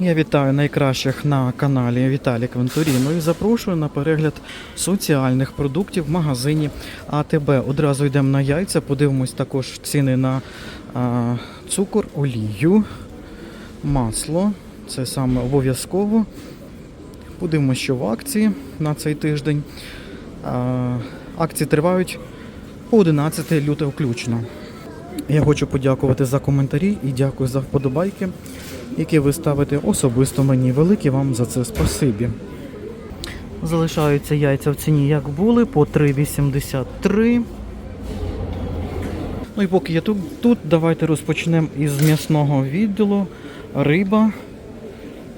Я вітаю найкращих на каналі Віталік Вентуріно і запрошую на перегляд соціальних продуктів в магазині АТБ. Одразу йдемо на яйця, подивимось також ціни на а, цукор, олію, масло. Це саме обов'язково. Подивимось, що в акції на цей тиждень. А, акції тривають по 11 лютого включно. Я хочу подякувати за коментарі і дякую за вподобайки, які ви ставите особисто мені. Велике вам за це спасибі. Залишаються яйця в ціні, як були, по 3,83. Ну і поки я тут, тут давайте розпочнемо із м'ясного відділу. Риба.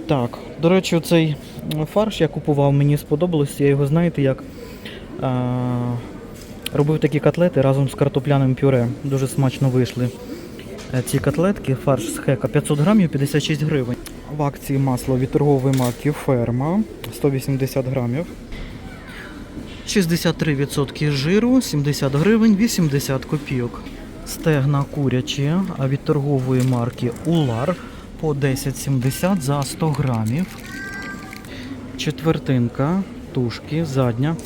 Так, до речі, цей фарш я купував, мені сподобалось. Я його, знаєте, як а, робив такі котлети разом з картопляним пюре. Дуже смачно вийшли. Е, Ці котлетки, фарш з хека 500 грамів 56 гривень. В акції масло від торгової марки Ферма 180 грамів. 63% жиру, 70 гривень, 80 копійок. Стегна курячі від торгової марки Улар по 10,70 за 100 грамів. Четвертинка тушки, задня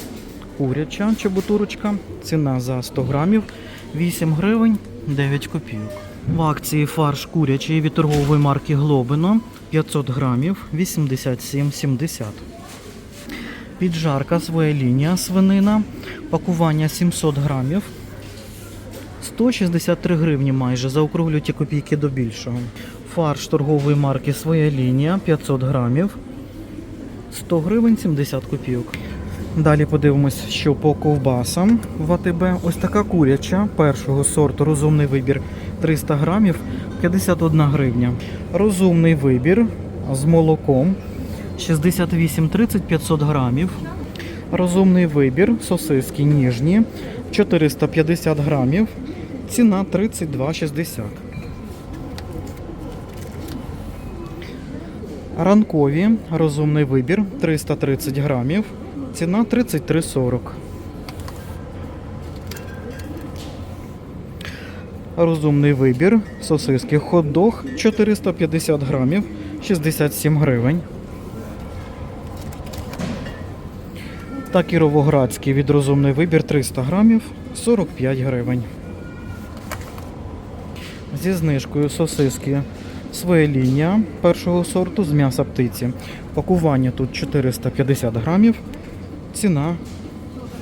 куряча чебутурочка. Ціна за 100 грамів 8 гривень 9 копійок. В акції фарш курячий від торгової марки Глобино 500 грамів 87,70. Піджарка своя лінія свинина. Пакування 700 грамів. 163 гривні майже. Заокруглю ті копійки до більшого. Фарш торгової марки своя лінія 500 грамів. 100 гривень 70 копійок. Далі подивимось, що по ковбасам в АТБ. Ось така куряча першого сорту розумний вибір 300 грамів 51 гривня. Розумний вибір з молоком 68,30 500 грамів. Розумний вибір сосиски ніжні 450 грамів. Ціна 32,60. Ранкові розумний вибір 330 грамів. Ціна 33,40. Розумний вибір. Сосиски хот-дог 450 грамів 67 гривень. Та кіровоградський від розумний вибір 300 грамів 45 гривень. Зі знижкою сосиски своя лінія першого сорту з м'яса птиці. Пакування тут 450 грамів. Ціна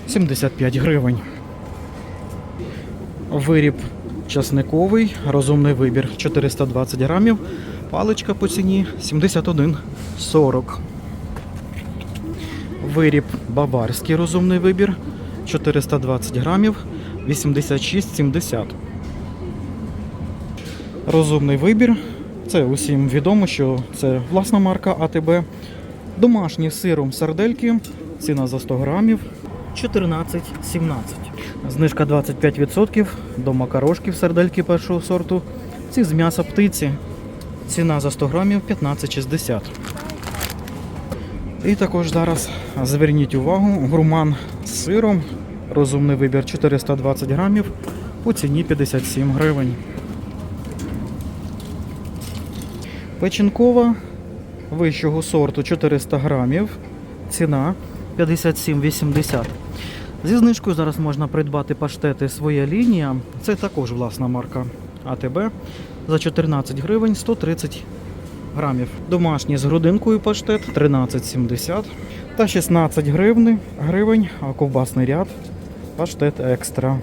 75 гривень. Виріб часниковий, розумний вибір 420 грамів. Паличка по ціні 71,40. Виріб баварський розумний вибір 420 грамів 86,70. Розумний вибір. Це усім відомо, що це власна марка АТБ. Домашні сиром сардельки. Ціна за 100 грамів 14,17. Знижка 25% до макарошків сардельки першого сорту. Ці з м'яса птиці. Ціна за 100 грамів 15,60. І також зараз зверніть увагу, гурман з сиром. Розумний вибір 420 грамів по ціні 57 гривень. Печінкова вищого сорту 400 грамів. Ціна 57,80. Зі знижкою зараз можна придбати паштети своя лінія. Це також власна марка АТБ. За 14 гривень 130 грамів. Домашній з грудинкою паштет 13,70 та 16 гривень, гривень а ковбасний ряд паштет екстра.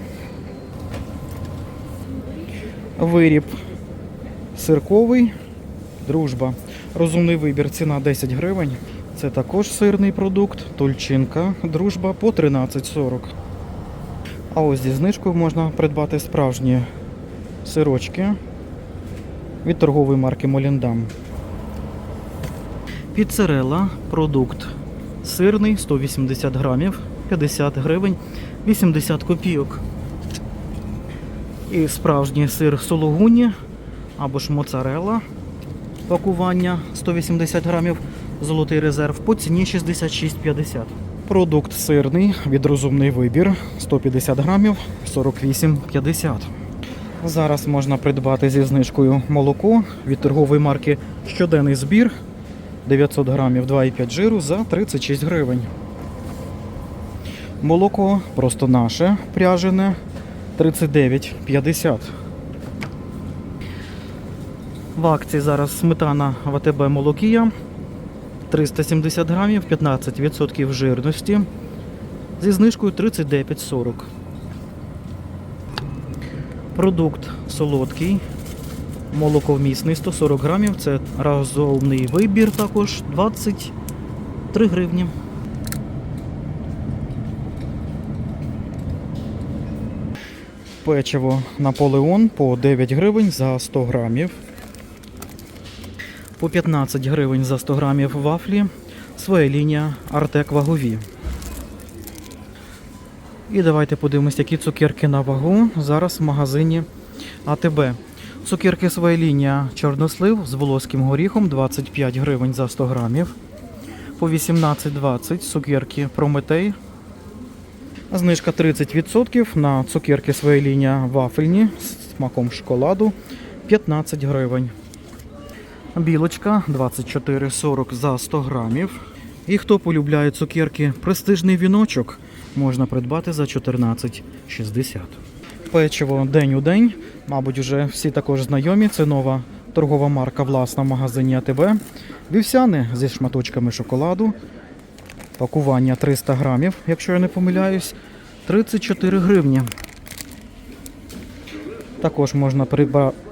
Виріб сирковий, дружба. Розумний вибір, ціна 10 гривень. Це також сирний продукт, тульчинка, дружба по 13,40. А ось зі знижкою можна придбати справжні сирочки від торгової марки Моліндам. Піцерела продукт сирний 180 грамів, 50 гривень, 80 копійок. І справжній сир сологуні або ж моцарела пакування 180 грамів, золотий резерв по ціні 66,50. Продукт сирний від розумний вибір 150 грамів 48,50. Зараз можна придбати зі знижкою молоко від торгової марки Щоденний збір 900 грамів 2,5 жиру за 36 гривень. Молоко просто наше пряжене 39,50. В акції зараз сметана ВТБ Молокія 370 грамів, 15% жирності зі знижкою 39,40. Продукт солодкий, молоковмісний 140 грамів. Це разовний вибір також 23 гривні. Печиво Наполеон по 9 гривень за 100 грамів. По 15 гривень за 100 грамів вафлі. Своя лінія Артек вагові. І давайте подивимось, які цукерки на вагу зараз в магазині АТБ. Цукерки своя лінія чорнослив з волоським горіхом 25 гривень за 100 грамів. По 18,20 цукерки Прометей. Знижка 30% на цукерки своя лінія вафельні з смаком шоколаду 15 гривень. Білочка 24,40 за 100 грамів. І хто полюбляє цукерки престижний віночок, можна придбати за 14,60. Печиво день у день. Мабуть, вже всі також знайомі. Це нова торгова марка власна в магазині АТБ. Вівсяни зі шматочками шоколаду. Пакування 300 грамів, якщо я не помиляюсь, 34 гривні. Також можна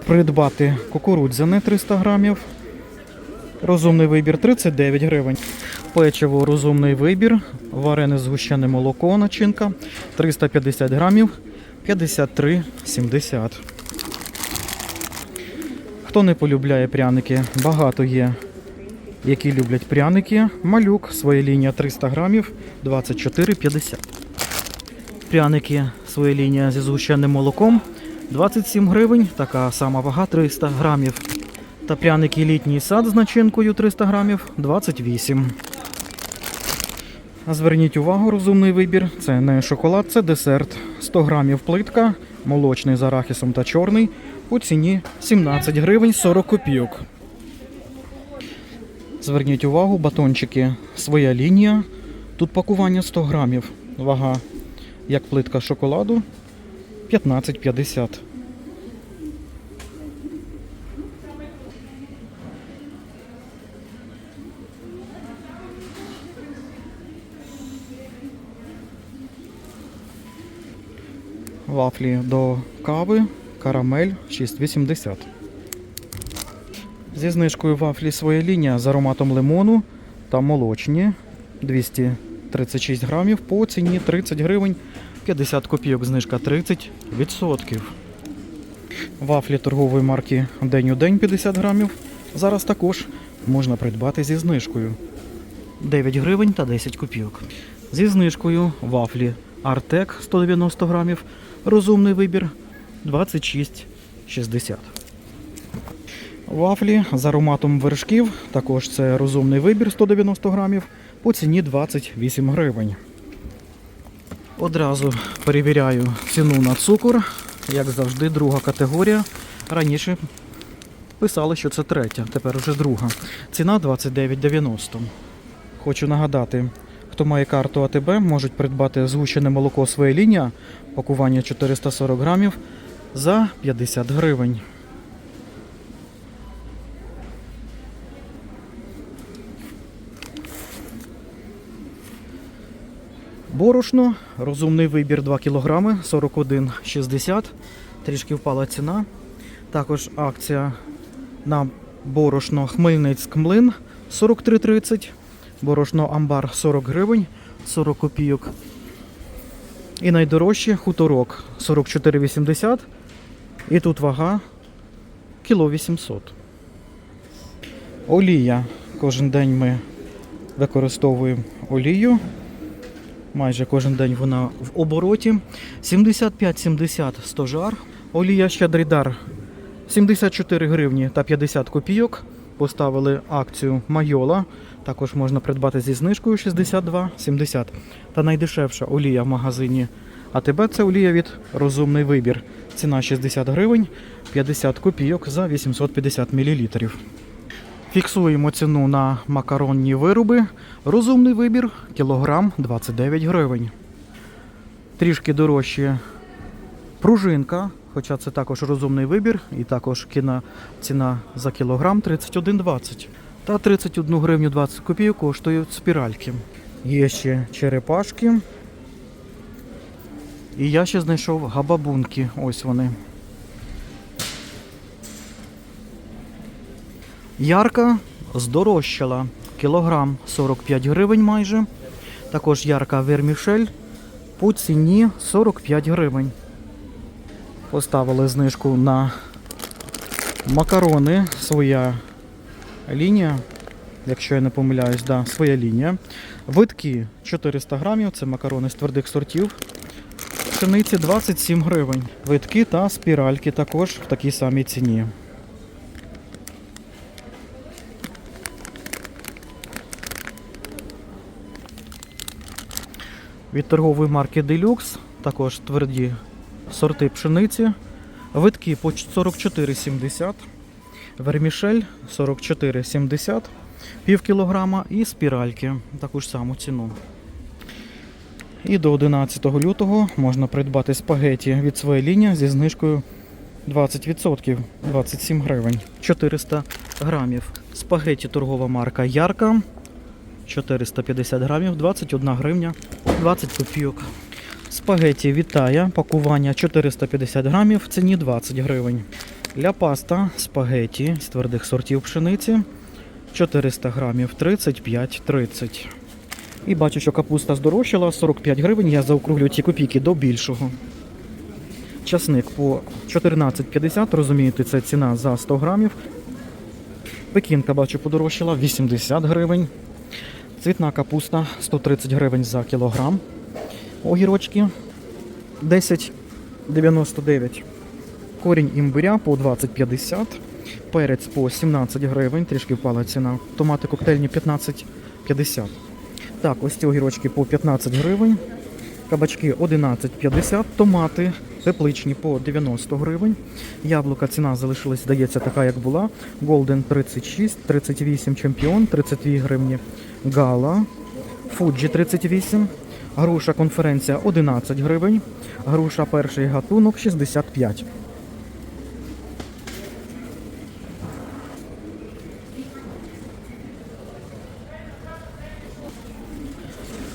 придбати кукурудзяне 300 грамів. Розумний вибір 39 гривень. Печиво розумний вибір. Варене згущене молоко начинка 350 грамів 53,70. Хто не полюбляє пряники, багато є, які люблять пряники. Малюк, своя лінія 300 грамів 24,50. Пряники, своя лінія зі згущеним молоком 27 гривень, така сама вага 300 грамів. Та пряники літній сад з начинкою 300 грамів 28. Зверніть увагу, розумний вибір. Це не шоколад, це десерт. 100 грамів плитка, молочний з арахісом та чорний. У ціні 17 гривень 40 копійок. Зверніть увагу, батончики своя лінія. Тут пакування 100 грамів. Вага як плитка шоколаду 15,50. Вафлі до кави, карамель 6,80. Зі знижкою вафлі своя лінія з ароматом лимону та молочні 236 грамів по ціні 30 гривень 50 копійок, знижка 30%. Вафлі торгової марки День у день 50 грамів. Зараз також можна придбати зі знижкою 9 гривень та 10 копійок. Зі знижкою вафлі Артек 190 грамів. Розумний вибір 26,60. Вафлі з ароматом вершків. Також це розумний вибір 190 грамів по ціні 28 гривень. Одразу перевіряю ціну на цукор. Як завжди, друга категорія. Раніше писали, що це третя, тепер вже друга. Ціна 29,90. Хочу нагадати, хто має карту АТБ, можуть придбати згущене молоко своя лінія, пакування 440 грамів за 50 гривень. Борошно, розумний вибір 2 кг, 41,60. Трішки впала ціна. Також акція на борошно Хмельницьк млин 43,30. Борошно Амбар 40 гривень, 40 копійок. І найдорожче хуторок 44,80. І тут вага кіло 800. Олія. Кожен день ми використовуємо олію. Майже кожен день вона в обороті. 75-70 стожар. Олія щедрий дар 74 гривні та 50 копійок. Поставили акцію Майола. Також можна придбати зі знижкою 62,70. Та найдешевша олія в магазині АТБ це олія від розумний вибір. Ціна 60 гривень, 50 копійок за 850 мл. Фіксуємо ціну на макаронні вироби. Розумний вибір кілограм 29 гривень. Трішки дорожче пружинка, хоча це також розумний вибір, і також кіна ціна за кілограм 31,20. Та 31 гривню 20 копійок коштують спіральки. Є ще черепашки. І я ще знайшов габабунки. Ось вони. Ярка здорожчала. Кілограм 45 гривень майже. Також ярка вермішель по ціні 45 гривень. Поставили знижку на макарони. Своя лінія. Якщо я не помиляюсь, да, своя лінія. Витки 400 грамів, це макарони з твердих сортів. Пшениці 27 гривень. Витки та спіральки також в такій самій ціні. Від торгової марки Deluxe також тверді сорти пшениці. Витки по 44,70. Вермішель 44,70 пів кілограма і спіральки таку ж саму ціну. І до 11 лютого можна придбати спагеті від своєї лінії зі знижкою 20%, 27 гривень, 400 грамів. Спагеті торгова марка Ярка 450 грамів, 21 гривня, 20 копійок. Спагеті вітає, пакування 450 грамів, ціні 20 гривень. Ля паста спагеті з твердих сортів пшениці 400 грамів 35-30. І бачу, що капуста здорожчала 45 гривень. Я заокруглю ці копійки до більшого. Часник по 14,50, розумієте, це ціна за 100 грамів. Пекінка, бачу, подорожчала 80 гривень. Цвітна капуста 130 гривень за кілограм. Огірочки 10,99. Корінь імбиря по 20,50. Перець по 17 гривень, трішки впала ціна. Томати коктейльні 15,50. Так, ось ці огірочки по 15 гривень. Кабачки 11,50. Томати тепличні по 90 гривень. Яблука ціна залишилась, здається, така, як була. Голден 36, 38 чемпіон, 32 гривні. Гала, Фуджі 38. Груша конференція 11 гривень. Груша перший гатунок 65.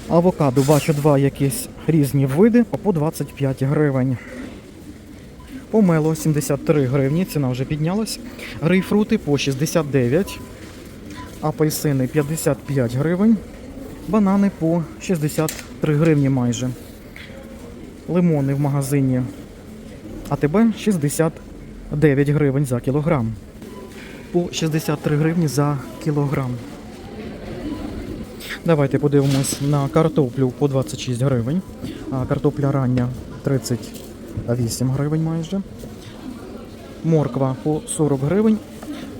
Авокадо бачу два якісь різні види по 25 гривень. Помело 73 гривні, ціна вже піднялась. Грейпфрути по 69. Апельсини 55 гривень. Банани по 63 гривні майже. Лимони в магазині АТБ 69 гривень за кілограм. По 63 гривні за кілограм. Давайте подивимось на картоплю по 26 гривень. Картопля рання 38 гривень майже. Морква по 40 гривень.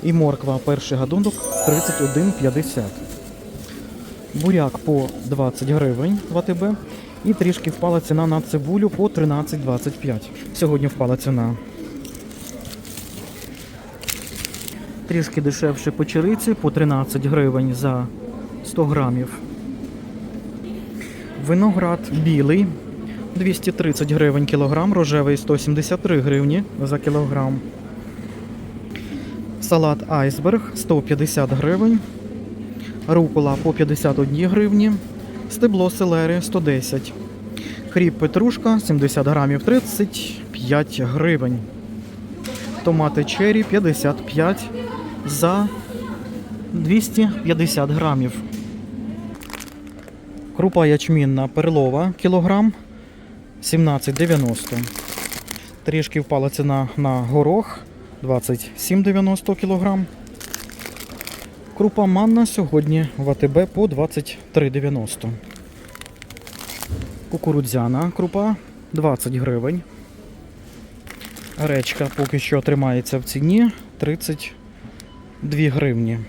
І морква перший гадунок 31,50. Буряк по 20 гривень в АТБ. І трішки впала ціна на цибулю по 13,25. Сьогодні впала ціна. Трішки дешевше печериці по 13 гривень за 100 грамів. Виноград білий 230 гривень кілограм, рожевий 173 гривні за кілограм. Салат айсберг 150 гривень. Рукола по 51 гривні. Стебло селери 110. Хріб петрушка 70 грамів 35 гривень. Томати черрі 55 за 250 грамів. Крупа ячмінна перлова кілограм 17,90. Трішки впала ціна на горох 27,90 кілограм. Крупа манна сьогодні в АТБ по 23,90. Кукурудзяна крупа 20 гривень. Речка поки що тримається в ціні 32 гривні.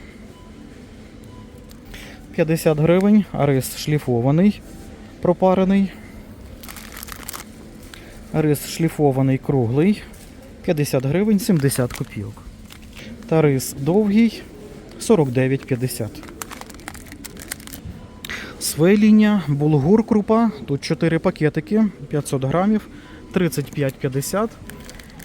50 гривень, рис шліфований, пропарений. Рис шліфований круглий 50 гривень 70 копійок. Та рис довгий 49,50. Свейління, булгур крупа. Тут 4 пакетики, 500 грамів, 35,50.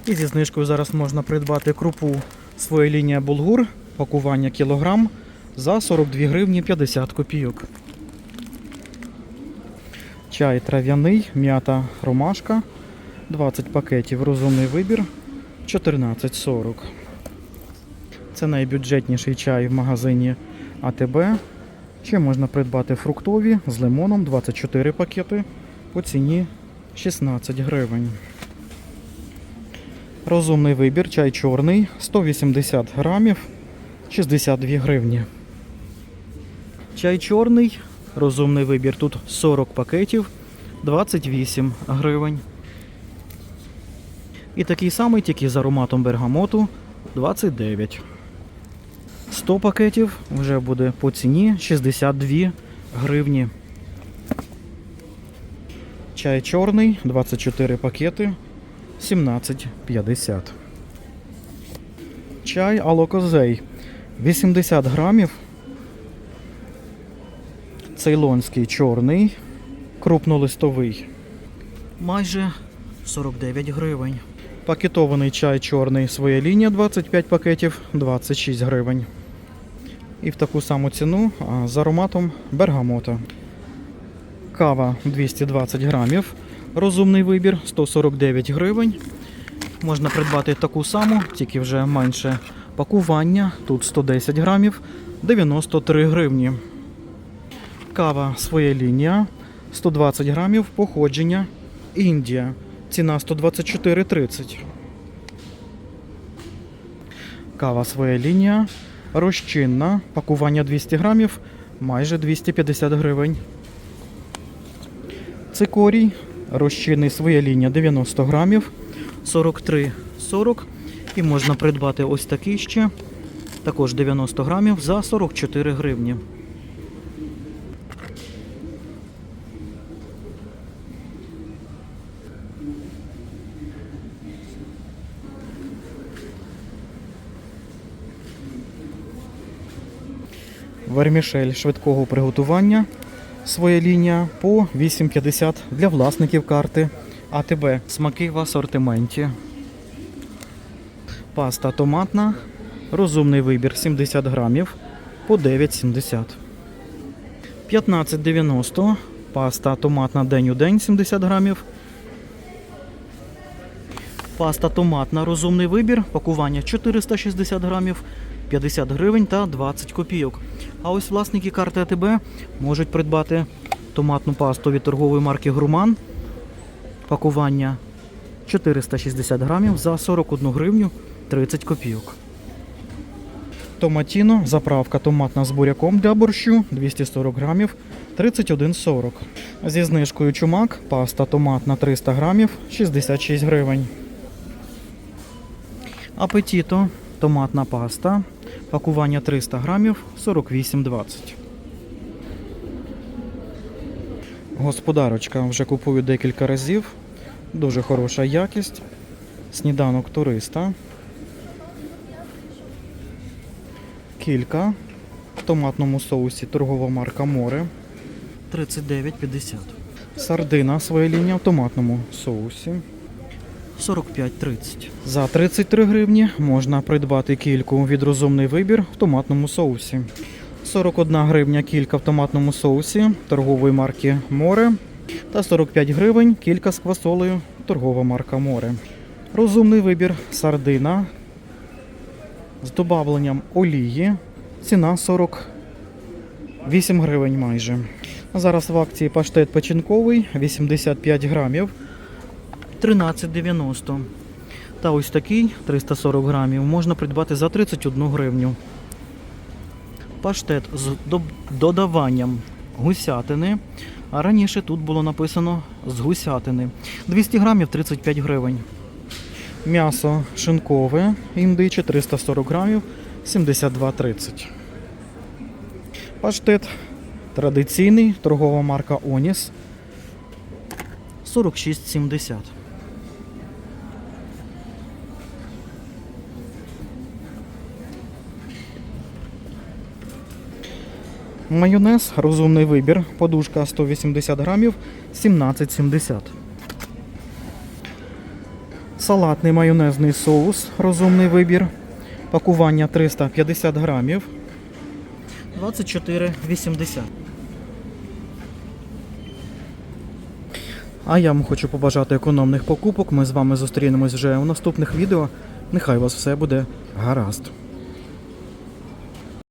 І зі знижкою зараз можна придбати крупу своєлінія булгур, пакування кілограм за 42 гривні 50 копійок. Чай трав'яний, м'ята ромашка, 20 пакетів, розумний вибір, 14,40. Це найбюджетніший чай в магазині АТБ. Ще можна придбати фруктові з лимоном 24 пакети по ціні 16 гривень. Розумний вибір, чай чорний 180 грамів 62 гривні. Чай чорний, розумний вибір. Тут 40 пакетів 28 гривень. І такий самий, тільки з ароматом бергамоту 29. 100 пакетів вже буде по ціні 62 гривні. Чай чорний, 24 пакети, 17,50. Чай алокозей 80 грамів. Цейлонський чорний, крупнолистовий. Майже 49 гривень. Пакетований чай чорний своя лінія 25 пакетів 26 гривень. І в таку саму ціну з ароматом бергамота. Кава 220 грамів. Розумний вибір 149 гривень. Можна придбати таку саму, тільки вже менше пакування. Тут 110 грамів 93 гривні. Кава своя лінія 120 грамів походження Індія. Ціна 124,30. Кава своя лінія. Розчинна. Пакування 200 грамів, майже 250 гривень. Цикорій. Розчинний своя лінія 90 грамів, 43,40. І можна придбати ось такий ще. Також 90 грамів за 44 гривні. Вермішель швидкого приготування. Своя лінія по 8,50 для власників карти АТБ. Смаки в асортименті. Паста томатна. Розумний вибір 70 грамів по 9,70. 15,90. Паста томатна день у день 70 грамів. Паста томатна розумний вибір. Пакування 460 грамів, 50 гривень та 20 копійок. А ось власники карти АТБ можуть придбати томатну пасту від торгової марки Груман. Пакування 460 грамів за 41 гривню 30 копійок. Томатіно, заправка томатна з буряком для борщу 240 грамів 31,40. Зі знижкою чумак, паста томатна 300 грамів 66 гривень. Апетіто, томатна паста, пакування 300 грамів 48,20. Господарочка вже купую декілька разів. Дуже хороша якість. Сніданок туриста. Кілька. В томатному соусі торгова марка Море. 39,50. Сардина своя лінія в томатному соусі. 45,30. За 33 гривні можна придбати кільку від розумний вибір в томатному соусі. 41 гривня кілька в томатному соусі торгової марки Море. Та 45 гривень кілька з квасолею торгова марка Море. Розумний вибір сардина з додавленням олії. Ціна 48 гривень майже. Зараз в акції паштет печінковий 85 грамів 13,90. Та ось такий 340 грамів можна придбати за 31 гривню. Паштет з додаванням гусятини. А раніше тут було написано з гусятини. 200 грамів 35 гривень. М'ясо шинкове індиче 340 грамів 72,30. Паштет традиційний, торгова марка Оніс 46,70. Майонез, розумний вибір, подушка 180 грамів, 17,70. Салатний майонезний соус, розумний вибір. Пакування 350 грамів. 24,80. А я вам хочу побажати економних покупок. Ми з вами зустрінемось вже у наступних відео. Нехай у вас все буде гаразд.